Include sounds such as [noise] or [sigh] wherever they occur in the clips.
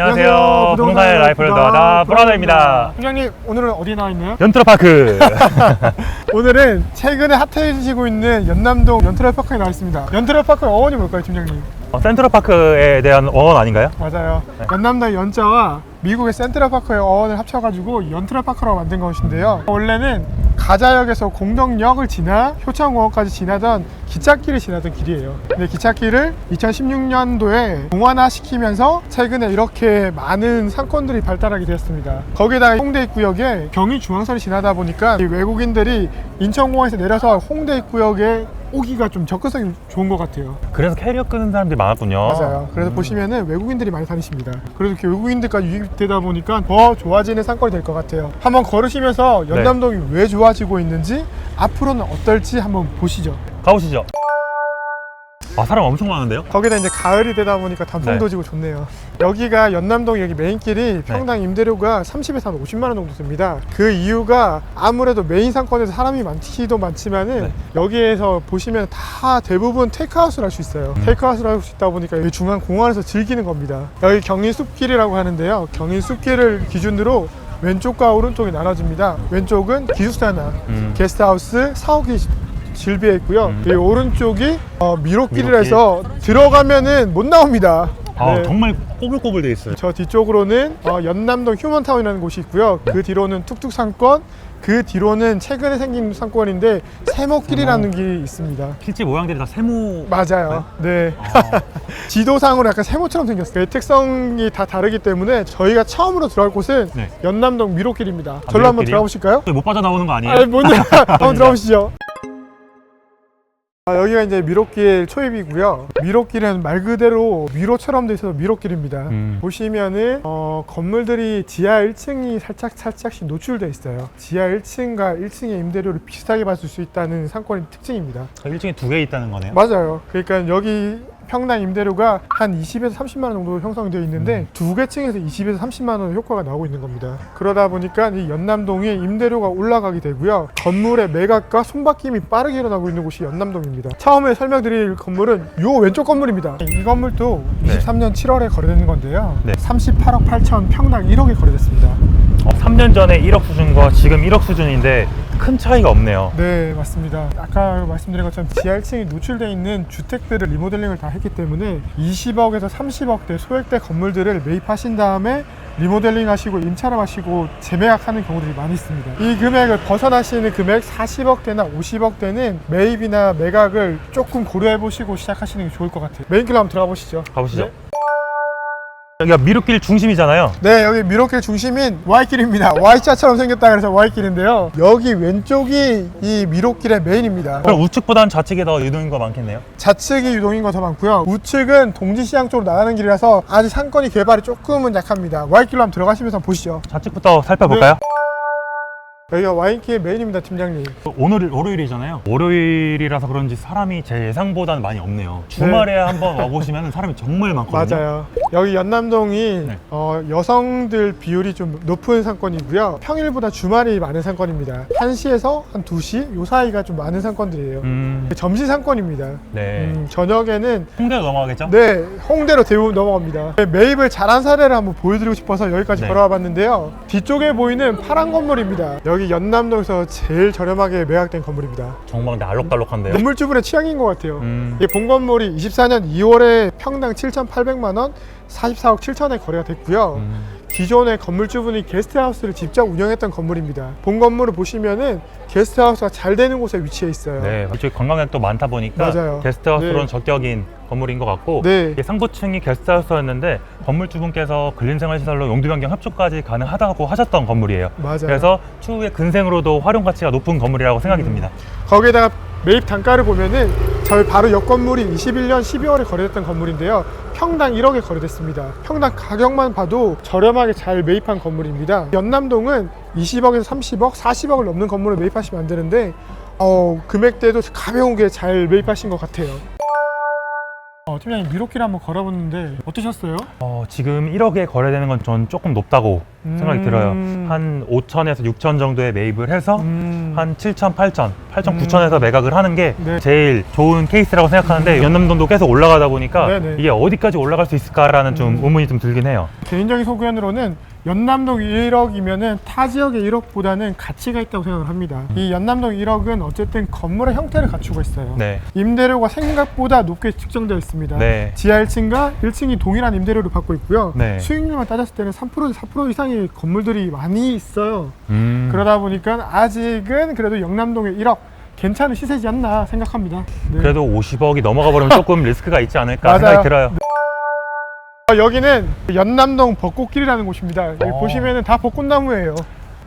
안녕하세요. 부동산의 라이프를 더하다 브라더입니다. 팀장님 오늘은 어디 나와 있나요? 연트로파크. [laughs] 오늘은 최근에 핫해지고 있는 연남동 연트럴파크에 나와 있습니다. 연트럴파크의 어원이 뭘까요, 팀장님? 어, 센트럴파크에 대한 원원 아닌가요? 맞아요. 네. 연남동 연자와 미국의 센트럴파크의 어원을 합쳐가지고 연트럴파크라고 만든 것인데요. 원래는 가자역에서 공덕역을 지나 효창공원까지 지나던 기찻길을 지나던 길이에요. 근데 기찻길을 2016년도에 공원화시키면서 최근에 이렇게 많은 상권들이 발달하게 되었습니다. 거기다가 홍대 입구역에 경의중앙선이 지나다 보니까 이 외국인들이 인천공항에서 내려서 홍대 입구역에 오기가 좀 접근성이 좋은 것 같아요. 그래서 캐리어 끄는 사람들이 많았군요. 맞아요. 그래서 보시면은 외국인들이 많이 다니십니다. 그래서 이렇게 외국인들까지 유입되다 보니까 더 좋아지는 상권이 될 것 같아요. 한번 걸으시면서 연남동이 왜 좋아지고 있는지 앞으로는 어떨지 한번 보시죠. 가보시죠. 아 사람 엄청 많은데요? 거기다 이제 가을이 되다 보니까 단풍도 네. 지고 좋네요. 여기가 연남동 여기 메인길이 평당 임대료가 30에서 한 50만 원 정도 듭니다. 그 이유가 아무래도 메인 상권에서 사람이 많기도 많지만은 네. 여기에서 보시면 다 대부분 테이크아웃을 할 수 있어요. 음. 테이크아웃을 할 수 있다 보니까 여기 중앙 공원에서 즐기는 겁니다. 여기 경인숲길이라고 하는데요. 경인숲길을 기준으로 왼쪽과 오른쪽이 나눠집니다. 왼쪽은 기숙사나 음. 게스트하우스 사옥이 질비해 있고요. 음. 이 오른쪽이 어, 미로길을 미로길. 해서 들어가면은 못 나옵니다. 아 네. 정말 꼬불꼬불 돼 있어요. 저 뒤쪽으로는 어, 연남동 휴먼타운이라는 곳이 있고요. 그 뒤로는 툭툭 상권, 그 뒤로는 최근에 생긴 상권인데 세모길이라는 길이 있습니다. 실제 모양들이 다 세모. 맞아요. 네. 아, [laughs] 지도상으로 약간 세모처럼 생겼어요. 그 특성이 다 다르기 때문에 저희가 처음으로 들어갈 곳은 네. 연남동 미로길입니다. 절로 한번 미로길이요? 들어가 보실까요? 못 빠져나오는 거 아니에요? 아, 뭔지 [laughs] 한번 들어보시죠. 아, 여기가 이제 미로길 초입이고요. 미로길은 말 그대로 미로처럼 돼 있어서 미로길입니다. 음. 보시면은 어, 건물들이 지하 1층이 살짝 살짝씩 노출돼 있어요. 지하 1층과 1층의 임대료를 비슷하게 받을 수 있다는 상권의 특징입니다. 1층에 두 개 있다는 거네요. 맞아요. 그러니까 여기 평당 임대료가 한 20에서 30만 원 정도 형성되어 있는데 두 개 층에서 20에서 30만 원 효과가 나오고 있는 겁니다. 그러다 보니까 이 연남동의 임대료가 올라가게 되고요. 건물의 매각과 손바뀜이 빠르게 일어나고 있는 곳이 연남동입니다. 처음에 설명드릴 건물은 요 왼쪽 건물입니다. 이 건물도 네. 23년 7월에 거래되는 건데요. 네. 38억 8천 평당 1억에 거래됐습니다. 어, 3년 전에 1억 수준과 지금 1억 수준인데 큰 차이가 없네요. 네, 맞습니다. 아까 말씀드린 것처럼 지하 1층이 노출되어 있는 주택들을 리모델링을 다 했기 때문에 20억에서 30억대 소액대 건물들을 매입하신 다음에 리모델링 하시고 임차를 하시고 재매각하는 경우들이 많이 있습니다. 이 금액을 벗어나시는 금액 40억대나 50억대는 매입이나 매각을 조금 고려해 보시고 시작하시는 게 좋을 것 같아요. 메인길로 한번 들어가 보시죠. 가보시죠. 네. 여기가 미륵길 중심이잖아요. 네, 여기 미로길 중심인 Y길입니다. Y자처럼 생겼다 그래서 Y길인데요. 여기 왼쪽이 이 미로길의 메인입니다. 그럼 우측보다는 좌측에 더 유동인 거 많겠네요. 좌측이 유동인 거더 많고요. 우측은 동지시장 쪽으로 나가는 길이라서 아직 상권이 개발이 조금은 약합니다. Y길로 한번 들어가시면서 보시죠. 좌측부터 살펴볼까요? 여기가 Y길 메인입니다, 팀장님. 오늘 월요일이잖아요. 월요일이라서 그런지 사람이 제 예상보다는 많이 없네요. 주말에 한번 와보시면 사람이 정말 많거든요. 맞아요. 여기 연남동이 네. 어, 여성들 비율이 좀 높은 상권이고요. 평일보다 주말이 많은 상권입니다. 1시에서 한 2시 요 사이가 좀 많은 상권들이에요. 음, 점심 상권입니다. 네. 음, 저녁에는 홍대로 넘어가겠죠? 네, 홍대로 대부분 넘어갑니다. 네, 매입을 잘한 사례를 한번 보여드리고 싶어서 여기까지 네. 걸어와 봤는데요. 뒤쪽에 보이는 파란 건물입니다. 여기 연남동에서 제일 저렴하게 매각된 건물입니다. 정말 알록달록한데요. 건물주분의 취향인 것 같아요. 음, 이 본 건물이 24년 2월에 평당 7,800만 원, 44억 7천에 거래가 됐고요. 음, 기존의 건물주분이 게스트하우스를 직접 운영했던 건물입니다. 본 건물을 보시면은 게스트하우스가 잘 되는 곳에 위치해 있어요. 네. 이쪽에 관광객도 많다 보니까 맞아요. 게스트하우스로는 네. 적격인 건물인 것 같고 네. 이게 상부층이 게스트하우스였는데 건물주분께서 근린생활시설로 용도 변경 협조까지 가능하다고 하셨던 건물이에요. 맞아요. 그래서 추후에 근생으로도 활용 가치가 높은 건물이라고 생각이 음. 듭니다. 거기에다가 매입 단가를 보면은 저희 바로 옆 건물이 21년 12월에 거래됐던 건물인데요. 평당 1억에 거래됐습니다. 평당 가격만 봐도 저렴하게 잘 매입한 건물입니다. 연남동은 20억에서 30억, 40억을 넘는 건물을 매입하시면 안 되는데 어, 금액대도 가벼운 게 잘 매입하신 것 같아요. 어, 팀장님 미로길 한번 걸어봤는데 어떠셨어요? 어, 지금 1억에 거래되는 건 전 조금 높다고 생각이 음. 들어요. 한 5천에서 6천 정도에 매입을 해서 음. 한 7천, 8천, 8천, 음. 9천에서 매각을 하는 게 네. 제일 좋은 케이스라고 생각하는데 연남동도 계속 올라가다 보니까 네네. 이게 어디까지 올라갈 수 있을까라는 좀 음. 의문이 좀 들긴 해요. 개인적인 소견으로는 연남동 1억이면은 타 지역의 1억보다는 가치가 있다고 생각을 합니다. 이 연남동 1억은 어쨌든 건물의 형태를 갖추고 있어요. 네. 임대료가 생각보다 높게 측정되어 있습니다. 네. 지하 1층과 1층이 동일한 임대료를 받고 있고요. 네. 수익률만 따졌을 때는 3% 4% 이상의 건물들이 많이 있어요. 음. 그러다 보니까 아직은 그래도 영남동의 1억 괜찮은 시세지 않나 생각합니다. 네. 그래도 50억이 넘어가 버리면 조금 [laughs] 리스크가 있지 않을까 맞아요. 생각이 들어요. 어, 여기는 연남동 벚꽃길이라는 곳입니다. 여기 어. 보시면은 다 벚꽃나무예요.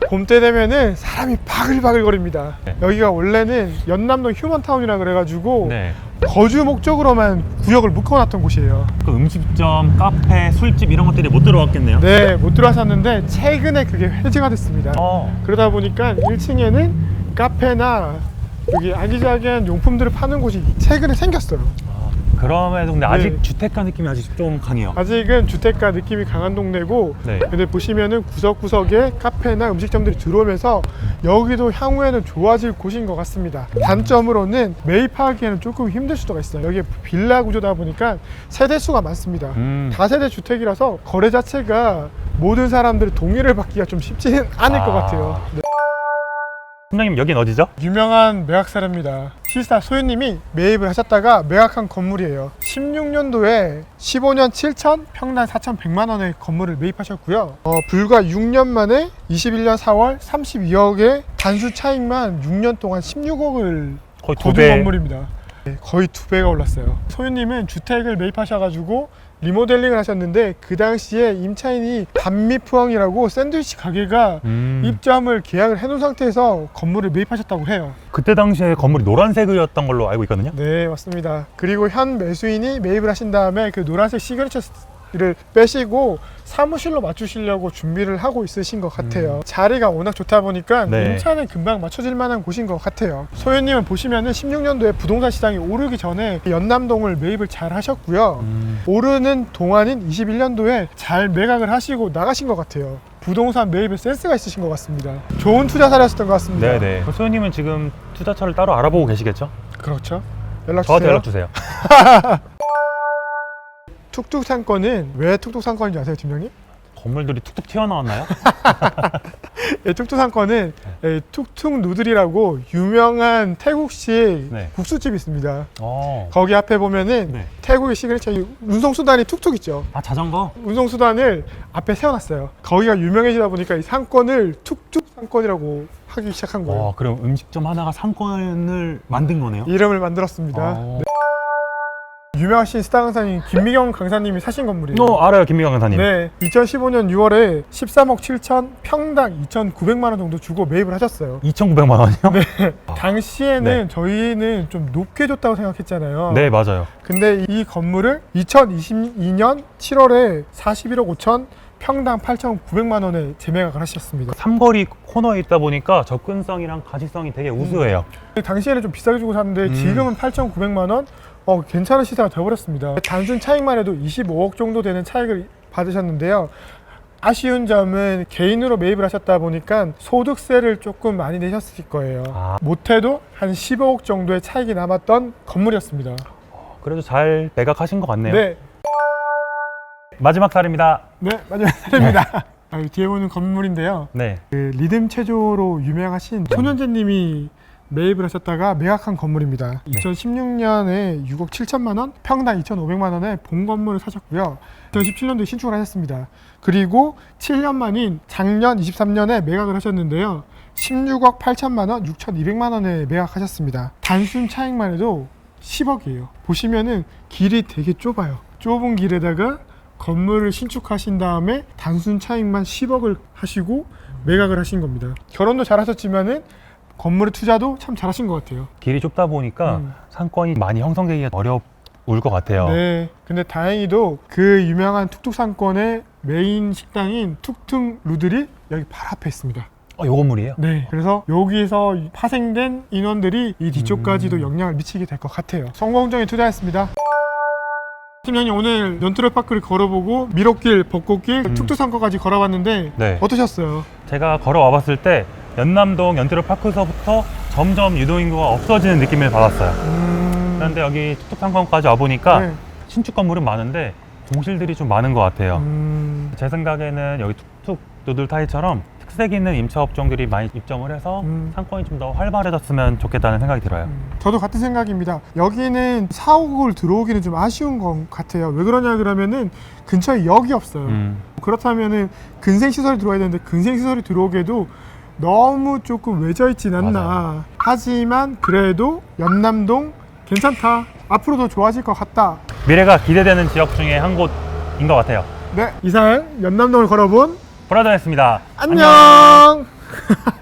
봄때 되면은 사람이 바글바글 거립니다. 네. 여기가 원래는 연남동 휴먼타운이라 그래가지고 네. 거주 목적으로만 구역을 묶어놨던 곳이에요. 그 음식점, 카페, 술집 이런 것들이 못 들어왔겠네요. 네, 못 들어왔었는데 최근에 그게 해제가 됐습니다. 어. 그러다 보니까 1층에는 카페나 여기 아기자기한 용품들을 파는 곳이 최근에 생겼어요. 아, 그럼에도 근데 아직 네. 주택가 느낌이 아직 좀 강해요. 아직은 주택가 느낌이 강한 동네고 네. 근데 보시면은 구석구석에 카페나 음식점들이 들어오면서 여기도 향후에는 좋아질 곳인 것 같습니다. 단점으로는 매입하기에는 조금 힘들 수가 있어요. 여기 빌라 구조다 보니까 세대 수가 많습니다. 음. 다세대 주택이라서 거래 자체가 모든 사람들의 동의를 받기가 좀 쉽지는 않을 것 아. 같아요. 네. 팀장님 여긴 어디죠? 유명한 매각사례입니다. 시스타 소유님이 매입을 하셨다가 매각한 건물이에요. 16년도에 15년 7천, 평당 4,100만 원의 건물을 매입하셨고요. 어, 불과 6년 만에 21년 4월 32억의 단수 차익만 6년 동안 16억을 거의 두 거둔 배. 건물입니다. 네, 거의 두 배가 올랐어요. 소유님은 주택을 매입하셔가지고 리모델링을 하셨는데 그 당시에 임차인이 단미푸항이라고 샌드위치 가게가 음. 입점을 계약을 해놓은 상태에서 건물을 매입하셨다고 해요. 그때 당시에 건물이 노란색이었던 걸로 알고 있거든요. 네, 맞습니다. 그리고 현 매수인이 매입을 하신 다음에 그 노란색 시그니처 를 빼시고 사무실로 맞추시려고 준비를 하고 있으신 것 같아요. 자리가 워낙 좋다 보니까 음. 네. 임차는 금방 맞춰질 만한 곳인 것 같아요. 소유님은 보시면은 16년도에 부동산 시장이 오르기 전에 연남동을 매입을 잘 하셨고요. 음. 오르는 동안인 21년도에 잘 매각을 하시고 나가신 것 같아요. 부동산 매입에 센스가 있으신 것 같습니다. 좋은 투자 사례였던 것 같습니다. 네네. 소연님은 지금 투자처를 따로 알아보고 계시겠죠? 그렇죠. 연락 저한테 주세요. 연락 주세요. [laughs] 툭툭 상권은 왜 툭툭 상권인지 아세요, 팀장님? 건물들이 툭툭 튀어나왔나요? [laughs] 예, 툭툭 상권은 예, 툭툭 누들이라고 유명한 태국식 네. 국수집이 있습니다. 어. 거기 앞에 보면은 네. 태국의 시그니처 이 운송 수단이 툭툭 있죠. 아 자전거? 운송 수단을 앞에 세워놨어요. 거기가 유명해지다 보니까 이 상권을 툭툭 상권이라고 하기 시작한 거예요. 와 그럼 음식점 하나가 상권을 만든 거네요? 이름을 만들었습니다. 어. 유명하신 스타 강사님 김미경 강사님이 사신 건물이에요. 어 알아요 김미경 강사님. 네, 2015년 6월에 13억 7천 평당 2,900만 원 정도 주고 매입을 하셨어요. 2,900만 원이요? 네. [laughs] 당시에는 네. 저희는 좀 높게 줬다고 생각했잖아요. 네 맞아요. 근데 이 건물을 2022년 7월에 41억 5천 평당 8,900만 원에 재매각을 하셨습니다. 삼거리 코너에 있다 보니까 접근성이랑 가치성이 되게 우수해요. 당시에는 좀 비싸게 주고 샀는데 음. 지금은 8,900만 원? 어, 괜찮은 시세가 되어버렸습니다. 단순 차익만 해도 25억 정도 되는 차익을 받으셨는데요. 아쉬운 점은 개인으로 매입을 하셨다 보니까 소득세를 조금 많이 내셨을 거예요. 아. 못해도 한 15억 정도의 차익이 남았던 건물이었습니다. 그래도 잘 매각하신 것 같네요. 네, 마지막 사례입니다. 네, 마지막 사례입니다. 아, 이 뒤에 보는 건물인데요. 네. 그 리듬 체조로 유명하신 손현재님이 매입을 하셨다가 매각한 건물입니다. 2016년에 6억 7천만 원, 평당 2,500만 원에 본 건물을 사셨고요. 2017년도에 신축을 하셨습니다. 그리고 7년 만인 작년 23년에 매각을 하셨는데요. 16억 8천만 원, 6,200만 원에 매각하셨습니다. 단순 차익만 해도 10억이에요. 보시면은 길이 되게 좁아요. 좁은 길에다가 건물을 신축하신 다음에 단순 차익만 10억을 하시고 매각을 하신 겁니다. 결혼도 잘하셨지만은 건물에 투자도 참 잘하신 것 같아요. 길이 좁다 보니까 음. 상권이 많이 형성되기가 어려울 것 같아요. 네. 근데 다행히도 그 유명한 툭툭 상권의 메인 식당인 툭툭 루들이 여기 바로 앞에 있습니다. 어, 요 건물이에요? 네. 그래서 여기서 파생된 인원들이 이 뒤쪽까지도 음. 영향을 미치게 될 것 같아요. 성공적인 투자였습니다. 팀장님 오늘 연트럴파크를 걸어보고 미로길, 벚꽃길, tuktu상거까지 걸어봤는데 음. 네. 어떠셨어요? 제가 걸어와 봤을 때 연남동 연트로 파크서부터 점점 유동인구가 없어지는 느낌을 받았어요. 음... 그런데 여기 툭툭상권까지 와 보니까 네. 신축 건물은 많은데 공실들이 좀 많은 것 같아요. 음... 제 생각에는 여기 툭툭 누들타이처럼 특색 있는 임차 업종들이 많이 입점을 해서 음. 상권이 좀 더 활발해졌으면 좋겠다는 생각이 들어요. 저도 같은 생각입니다. 여기는 사옥을 들어오기는 좀 아쉬운 것 같아요. 왜 그러냐 그러면은 근처에 역이 없어요. 음. 그렇다면은 근생 시설이 들어와야 되는데 근생 시설이 들어오기에도 너무 조금 외져 있진 않나. 맞아요. 하지만 그래도 연남동 괜찮다. 앞으로 더 좋아질 것 같다. 미래가 기대되는 지역 중에 한 곳인 것 같아요. 네, 이상 연남동을 걸어본 브라더였습니다. 안녕. [laughs]